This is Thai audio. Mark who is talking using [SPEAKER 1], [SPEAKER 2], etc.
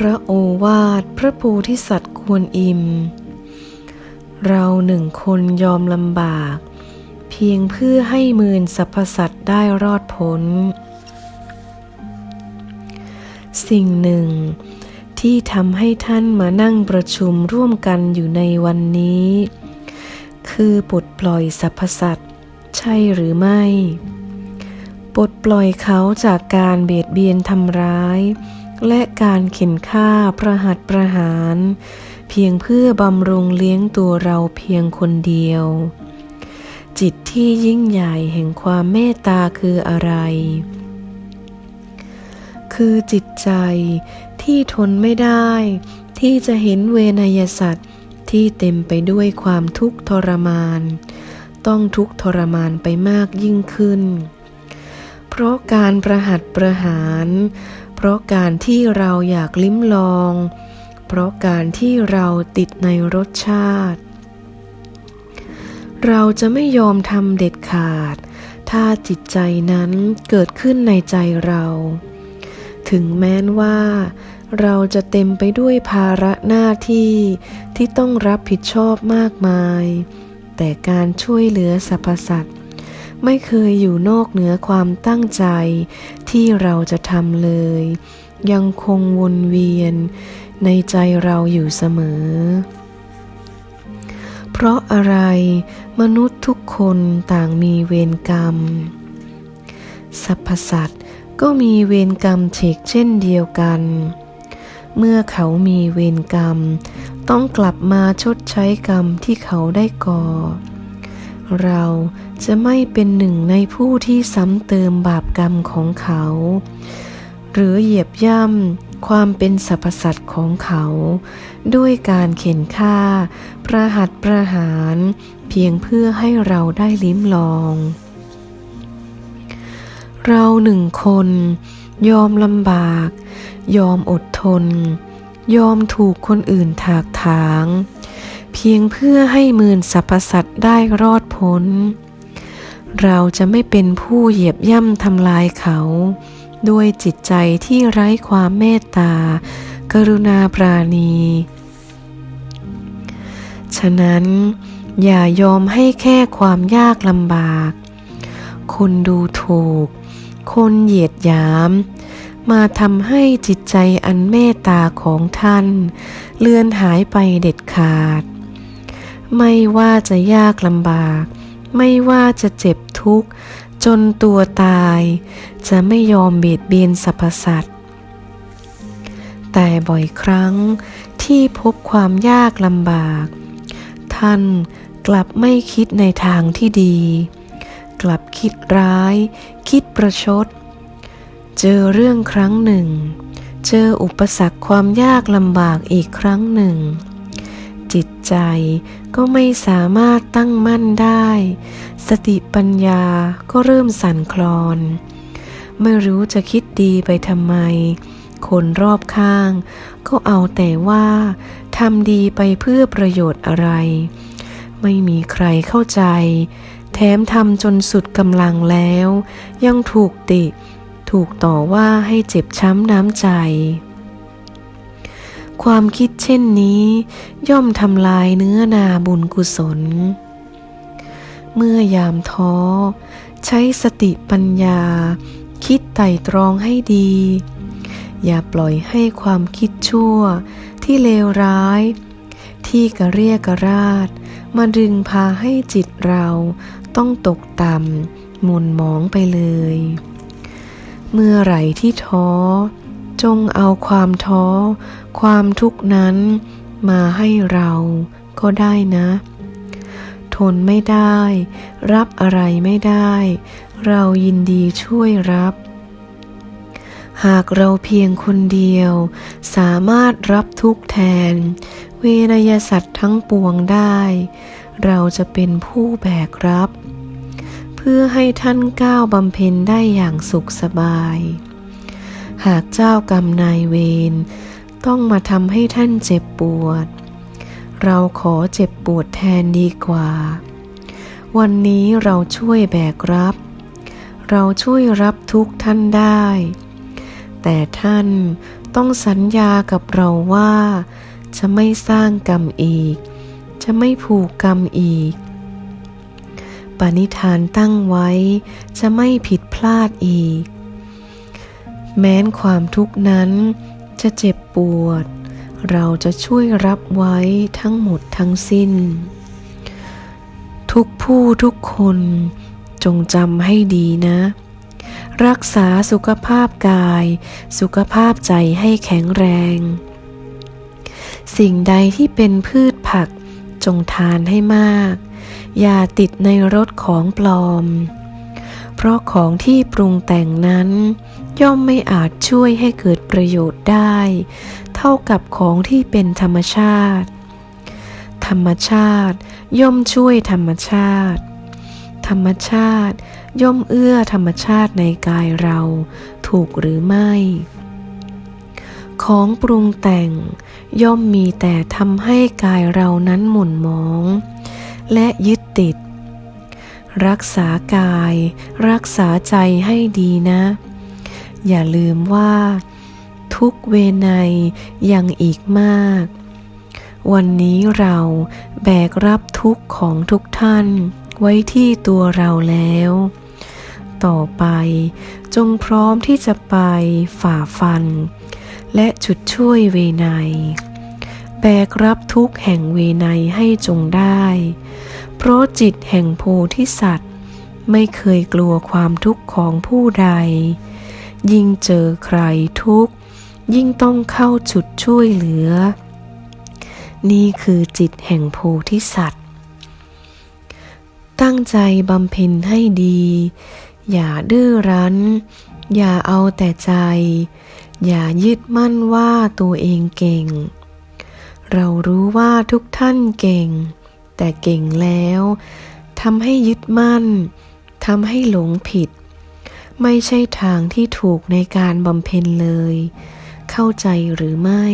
[SPEAKER 1] พระโอวาทพระโพธิสัตว์ควรอิมเราหนึ่งคนยอมลำบาก เพียงเพื่อให้หมื่นสรรพสัตว์ได้รอดพ้น สิ่งหนึ่งที่ทำให้ท่านมานั่งประชุมร่วมกันอยู่ในวันนี้ คือปลดปล่อยสรรพสัตว์ใช่หรือไม่ ปลดปล่อยเขาจากการเบียดเบียนทำร้าย และการเข็นฆ่าประหัตประหาร เพียงเพื่อบำรุงเลี้ยงตัวเราเพียงคนเดียว จิตที่ยิ่งใหญ่แห่งความเมตตาคืออะไร คือจิตใจที่ทนไม่ได้ ที่จะเห็นเวนยสัตว์ที่เต็มไปด้วยความทุกข์ทรมาน ต้องทุกข์ทรมานไปมากยิ่งขึ้น เพราะการประหัตประหาร เพราะการที่เราอยากลิ้มลอง เพราะการที่เราติดในรสชาติ เราจะไม่ยอมทำเด็ดขาด ถ้าจิตใจนั้นเกิดขึ้นในใจเรา ถึงแม้นว่า เราจะเต็มไปด้วยภาระหน้าที่ที่ต้องรับผิดชอบมากมาย แต่การช่วยเหลือสรรพสัตว ไม่เคยอยู่นอกเหนือความตั้งใจที่เราจะทำเลย ยังคงวนเวียนในใจเราอยู่เสมอ เพราะอะไรมนุษย์ทุกคนต่างมีเวรกรรมสรรพสัตว์ก็มีเวรกรรมเฉกเช่นเดียวกัน เมื่อเขามีเวรกรรม ต้องกลับมาชดใช้กรรมที่เขาได้ก่อ เราจะไม่เป็นหนึ่งในผู้ที่ซ้ำเติมบาปกรรมของเขา หรือเหยียบย่ำความเป็นสรรพสัตว์ของเขา ด้วยการเข็นฆ่า ประหัตประหาร เพียงเพื่อให้เราได้ลิ้มลอง เราหนึ่งคน ยอมลำบาก ยอมอดทน ยอมถูกคนอื่นถากถาง เพียงเพื่อให้หมื่นสรรพสัตว์ได้รอดพ้น เราจะไม่เป็นผู้เหยียบย่ำทำลายเขา ด้วยจิตใจที่ไร้ความเมตตา กรุณาปราณี ฉะนั้น อย่ายอมให้แค่ความยากลำบาก คนดูถูก คนเหยียดหยามมาทำให้จิตใจอันเมตตาของท่าน เลือนหายไปเด็ดขาด ไม่ว่าจะยากลำบาก ไม่ว่าจะเจ็บทุกข์ จนตัวตาย จะไม่ยอมเบียดเบียนสรรพสัตว์ แต่บ่อยครั้งที่พบความยากลำบาก ท่านกลับไม่คิดในทางที่ดี กลับคิดร้าย คิดประชด เจอเรื่องครั้งหนึ่ง เจออุปสรรคความยากลำบากอีกครั้งหนึ่ง จิตใจ ก็ไม่สามารถตั้งมั่นได้ สติปัญญาก็เริ่มสั่นคลอน ไม่รู้จะคิดดีไปทำไม คนรอบข้าง ก็เอาแต่ว่าทำดีไปเพื่อประโยชน์อะไร ไม่มีใครเข้าใจ แถมทำจนสุดกำลังแล้ว ยังถูกติ ถูกต่อว่าให้เจ็บช้ำน้ำใจ ความคิดเช่นนี้ ย่อมทำลายเนื้อนาบุญกุศล เมื่อยามท้อ ใช้สติปัญญา คิดไต่ตรองให้ดี อย่าปล่อยให้ความคิดชั่วที่เลวร้าย ที่กระเรียกกระราดมาดึงพาให้จิตเราต้องตกต่ำหมุนหมองไปเลย เมื่อไหร่ที่ท้อ จงเอาความท้อ ความทุกข์นั้นมาให้เราก็ได้นะ ทนไม่ได้ รับอะไรไม่ได้ เรายินดีช่วยรับ หากเราเพียงคนเดียว สามารถรับทุกแทน เวนยสัตว์ทั้งปวงได้ เราจะเป็นผู้แบกรับ เพื่อให้ท่านก้าวบำเพ็ญได้อย่างสุขสบาย หากเจ้ากรรมนายเวรต้องมาทำให้ท่านเจ็บปวด เราขอเจ็บปวดแทนดีกว่า วันนี้เราช่วยแบกรับ เราช่วยรับทุกท่านได้ แต่ท่านต้องสัญญากับเราว่า จะไม่สร้างกรรมอีก จะไม่ผูกกรรมอีก ปณิธานตั้งไว้จะไม่ผิดพลาดอีก แม้นความทุกข์นั้นจะเจ็บปวด เราจะช่วยรับไว้ทั้งหมดทั้งสิ้น ทุกผู้ทุกคนจงจำให้ดีนะ รักษาสุขภาพกาย สุขภาพใจให้แข็งแรง สิ่งใดที่เป็นพืชผักจงทานให้มาก อย่าติดในรสของปลอม เพราะของที่ปรุงแต่งนั้น ย่อมไม่อาจช่วยให้เกิดประโยชน์ได้ เท่ากับของที่เป็นธรรมชาติ ธรรมชาติย่อมช่วยธรรมชาติ ธรรมชาติย่อมเอื้อธรรมชาติในกายเราถูกหรือไม่ ของปรุงแต่งย่อมมีแต่ทำให้กายเรานั้นหม่นหมอง และยึดติด รักษากาย รักษาใจให้ดีนะ อย่าลืมว่า ทุกเวไนยังอีกมาก วันนี้เราแบกรับทุกของทุกท่านไว้ที่ตัวเราแล้ว ต่อไปจงพร้อมที่จะไปฝ่าฟัน และจุดช่วยเวไนแบกรับทุกแห่งเวไนให้จงได้ เพราะจิตแห่งโพธิสัตว์ ไม่เคยกลัวความทุกข์ของผู้ใด ยิ่งเจอใครทุกข์ ยิ่งต้องเข้าจุดช่วยเหลือ นี่คือจิตแห่งโพธิสัตว์ ตั้งใจบำเพ็ญให้ดี อย่าดื้อรั้น อย่าเอาแต่ใจ อย่ายึดมั่นว่าตัวเองเก่ง เรารู้ว่าทุกท่านเก่ง แต่เก่งแล้วทำให้ยึดมั่นทำให้หลงผิด ไม่ใช่ทางที่ถูกในการบำเพ็ญเลย เข้าใจหรือไม่